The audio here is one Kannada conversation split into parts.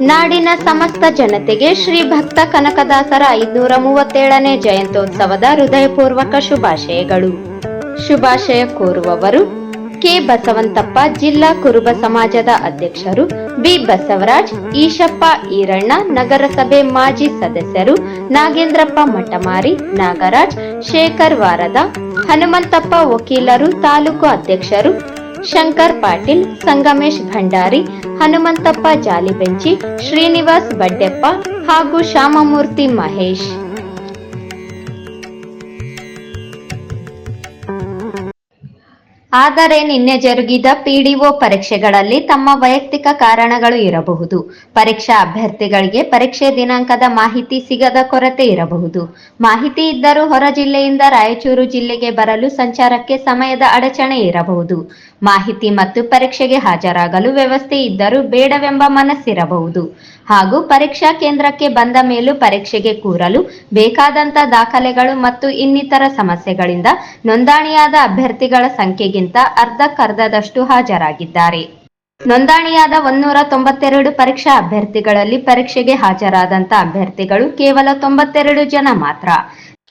ನಾಡಿನ ಸಮಸ್ತ ಜನತೆಗೆ ಶ್ರೀ ಭಕ್ತ ಕನಕದಾಸರ ಐದುನೂರ ಮೂವತ್ತೇಳನೇ ಜಯಂತ್ಯೋತ್ಸವದ ಹೃದಯಪೂರ್ವಕ ಶುಭಾಶಯಗಳು. ಶುಭಾಶಯ ಕೋರುವವರು ಕೆ ಬಸವಂತಪ್ಪ, ಜಿಲ್ಲಾ ಕುರುಬ ಸಮಾಜದ ಅಧ್ಯಕ್ಷರು ಬಿ ಬಸವರಾಜ್, ಈಶಪ್ಪ ಈರಣ್ಣ, ನಗರಸಭೆ ಮಾಜಿ ಸದಸ್ಯರು ನಾಗೇಂದ್ರಪ್ಪ ಮಠಮಾರಿ, ನಾಗರಾಜ್, ಶೇಖರ್ ವಾರದ, ಹನುಮಂತಪ್ಪ ವಕೀಲರು, ತಾಲೂಕು ಅಧ್ಯಕ್ಷರು ಶಂಕರ್ ಪಾಟೀಲ್ ಸಂಗಮೇಶ್ ಭಂಡಾರಿ ಹನುಮಂತಪ್ಪ ಜಾಲಿಬೆಂಚಿ ಶ್ರೀನಿವಾಸ್ ಬಡ್ಡೆಪ್ಪ ಹಾಗೂ ಶ್ಯಾಮಮೂರ್ತಿ ಮಹೇಶ್. ಆದರೆ ನಿನ್ನೆ ಜರುಗಿದ ಪಿಡಿಒ ಪರೀಕ್ಷೆಗಳಲ್ಲಿ ತಮ್ಮ ವೈಯಕ್ತಿಕ ಕಾರಣಗಳು ಇರಬಹುದು. ಪರೀಕ್ಷಾ ಅಭ್ಯರ್ಥಿಗಳಿಗೆ ಪರೀಕ್ಷೆ ದಿನಾಂಕದ ಮಾಹಿತಿ ಸಿಗದ ಕೊರತೆ ಇರಬಹುದು. ಮಾಹಿತಿ ಇದ್ದರೂ ಹೊರ ಜಿಲ್ಲೆಯಿಂದ ರಾಯಚೂರು ಜಿಲ್ಲೆಗೆ ಬರಲು ಸಂಚಾರಕ್ಕೆ ಸಮಯದ ಅಡಚಣೆ ಇರಬಹುದು. ಮಾಹಿತಿ ಮತ್ತು ಪರೀಕ್ಷೆಗೆ ಹಾಜರಾಗಲು ವ್ಯವಸ್ಥೆ ಇದ್ದರೂ ಬೇಡವೆಂಬ ಮನಸ್ಸಿರಬಹುದು. ಹಾಗೂ ಪರೀಕ್ಷಾ ಕೇಂದ್ರಕ್ಕೆ ಬಂದ ಮೇಲೂ ಪರೀಕ್ಷೆಗೆ ಕೂರಲು ಬೇಕಾದಂತ ದಾಖಲೆಗಳು ಮತ್ತು ಇನ್ನಿತರ ಸಮಸ್ಯೆಗಳಿಂದ ನೋಂದಣಿಯಾದ ಅಭ್ಯರ್ಥಿಗಳ ಸಂಖ್ಯೆಗಿಂತ ಅರ್ಧಕ್ಕರ್ಧದಷ್ಟು ಹಾಜರಾಗಿದ್ದಾರೆ. ನೋಂದಣಿಯಾದ ಒಂದೂರ ತೊಂಬತ್ತೆರಡು ಪರೀಕ್ಷಾ ಅಭ್ಯರ್ಥಿಗಳಲ್ಲಿ ಪರೀಕ್ಷೆಗೆ ಹಾಜರಾದಂತ ಅಭ್ಯರ್ಥಿಗಳು ಕೇವಲ ತೊಂಬತ್ತೆರಡು ಜನ ಮಾತ್ರ.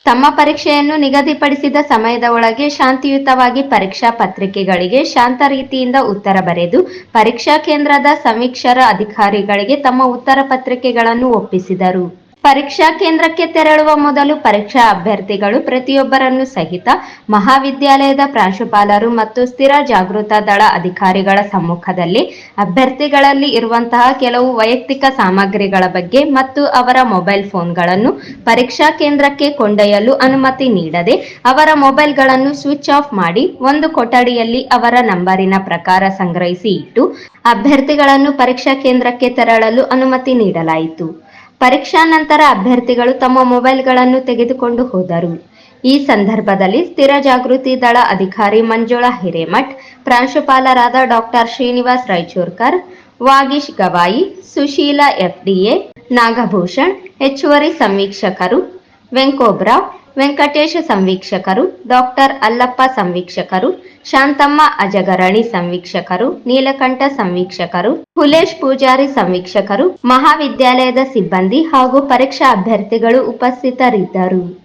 ತಮ್ಮ ಪರೀಕ್ಷೆಯನ್ನು ನಿಗದಿಪಡಿಸಿದ ಸಮಯದ ಒಳಗೆ ಶಾಂತಿಯುತವಾಗಿ ಪರೀಕ್ಷಾ ಪತ್ರಿಕೆಗಳಿಗೆ ಶಾಂತ ರೀತಿಯಿಂದ ಉತ್ತರ ಬರೆದು ಪರೀಕ್ಷಾ ಕೇಂದ್ರದ ಸಮೀಕ್ಷರ ಅಧಿಕಾರಿಗಳಿಗೆ ತಮ್ಮ ಉತ್ತರ ಪತ್ರಿಕೆಗಳನ್ನು ಒಪ್ಪಿಸಿದರು. ಪರೀಕ್ಷಾ ಕೇಂದ್ರಕ್ಕೆ ತೆರಳುವ ಮೊದಲು ಪರೀಕ್ಷಾ ಅಭ್ಯರ್ಥಿಗಳು ಪ್ರತಿಯೊಬ್ಬರನ್ನು ಸಹಿತ ಮಹಾವಿದ್ಯಾಲಯದ ಪ್ರಾಂಶುಪಾಲರು ಮತ್ತು ಸ್ಥಿರ ಜಾಗೃತ ದಳ ಅಧಿಕಾರಿಗಳ ಸಮ್ಮುಖದಲ್ಲಿ ಅಭ್ಯರ್ಥಿಗಳಲ್ಲಿ ಇರುವಂತಹ ಕೆಲವು ವೈಯಕ್ತಿಕ ಸಾಮಗ್ರಿಗಳ ಬಗ್ಗೆ ಮತ್ತು ಅವರ ಮೊಬೈಲ್ ಫೋನ್ಗಳನ್ನು ಪರೀಕ್ಷಾ ಕೇಂದ್ರಕ್ಕೆ ಕೊಂಡೊಯ್ಯಲು ಅನುಮತಿ ನೀಡದೆ ಅವರ ಮೊಬೈಲ್ಗಳನ್ನು ಸ್ವಿಚ್ ಆಫ್ ಮಾಡಿ ಒಂದು ಕೊಠಡಿಯಲ್ಲಿ ಅವರ ನಂಬರಿನ ಪ್ರಕಾರ ಸಂಗ್ರಹಿಸಿ ಇಟ್ಟು ಅಭ್ಯರ್ಥಿಗಳನ್ನು ಪರೀಕ್ಷಾ ಕೇಂದ್ರಕ್ಕೆ ತೆರಳಲು ಅನುಮತಿ ನೀಡಲಾಯಿತು. ಪರೀಕ್ಷಾ ನಂತರ ಅಭ್ಯರ್ಥಿಗಳು ತಮ್ಮ ಮೊಬೈಲ್ಗಳನ್ನು ತೆಗೆದುಕೊಂಡು ಹೋದರು. ಈ ಸಂದರ್ಭದಲ್ಲಿ ಸ್ಥಿರ ಜಾಗೃತಿ ದಳ ಅಧಿಕಾರಿ ಮಂಜುಳಾ ಹಿರೇಮಠ್, ಪ್ರಾಂಶುಪಾಲರಾದ ಡಾಕ್ಟರ್ ಶ್ರೀನಿವಾಸ್ ರಾಯಚೂರ್ಕರ್, ವಾಗೀಶ್ ಗವಾಯಿ, ಸುಶೀಲಾ ಎಫ್ಡಿಎ, ನಾಗಭೂಷಣ್, ಹೆಚ್ಚುವರಿ ಸಮೀಕ್ಷಕರು, ವೆಂಕೋಬ್ರಾವ್ ವೆಂಕಟೇಶ ಸಂವೀಕ್ಷಕರು, ಡಾಕ್ಟರ್ ಅಲ್ಲಪ್ಪ ಸಂವೀಕ್ಷಕರು, ಶಾಂತಮ್ಮ ಅಜಗರಣಿ ಸಂವೀಕ್ಷಕರು, ನೀಲಕಂಠ ಸಂವೀಕ್ಷಕರು, ಹುಲೇಶ್ ಪೂಜಾರಿ ಸಂವೀಕ್ಷಕರು, ಮಹಾವಿದ್ಯಾಲಯದ ಸಿಬ್ಬಂದಿ ಹಾಗೂ ಪರೀಕ್ಷಾ ಅಭ್ಯರ್ಥಿಗಳು ಉಪಸ್ಥಿತರಿದ್ದರು.